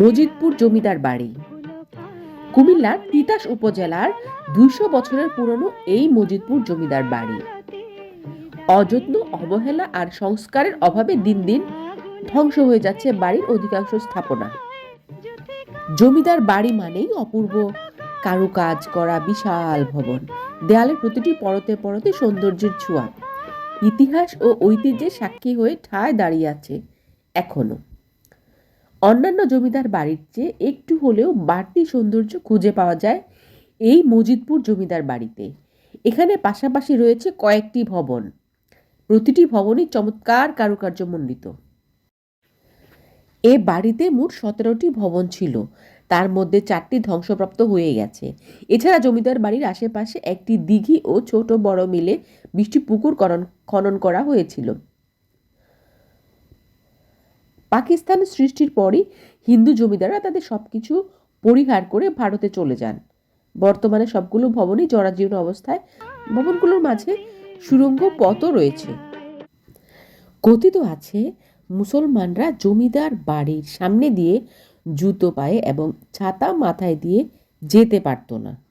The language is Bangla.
মজিদপুর জমিদার বাড়ি। কুমিল্লার তিতাস উপজেলার দুইশো বছরের পুরনো এই মজিদপুর জমিদার বাড়ি। অযত্ন, অবহেলা আর সংস্কারের অভাবে দিন দিন ধ্বংস হয়ে যাচ্ছে বাড়ির অধিকাংশ স্থাপনা। জমিদার বাড়ি মানেই অপূর্ব কারুকাজ করা বিশাল ভবন। দেয়ালের প্রতিটি পরতে পরতে সৌন্দর্যের ছোঁয়া। ইতিহাস ও ঐতিহ্যের সাক্ষী হয়ে ঠায় দাঁড়িয়ে আছে এখনও। অন্যান্য জমিদার বাড়ির চেয়ে একটু হলেও বাড়তি সৌন্দর্য খুঁজে পাওয়া যায় এই মজিদপুর জমিদার বাড়িতে। এখানে পাশাপাশি রয়েছে কয়েকটি ভবন। প্রতিটি ভবনই চমৎকার কারুকার্যমণ্ডিত এ বাড়িতে মোট সতেরোটি ভবন ছিল। তার মধ্যে চারটি ধ্বংসপ্রাপ্ত হয়ে গেছে। এছাড়া জমিদার বাড়ির আশেপাশে একটি দিঘি ও ছোট বড় মিলে বৃষ্টি পুকুর খনন করা হয়েছিল। পাকিস্তান সৃষ্টির পরই হিন্দু জমিদাররা তাদের সবকিছু পরিহার করে ভারতে চলে যান। বর্তমানে সবগুলো ভবনই জরাজীর্ণ অবস্থায়। ভবনগুলোর মাঝে সুরঙ্গ পথও রয়েছে। কথিত আছে, মুসলমানরা জমিদার বাড়ির সামনে দিয়ে জুতো পায়ে এবং ছাতা মাথায় দিয়ে যেতে পারতো না।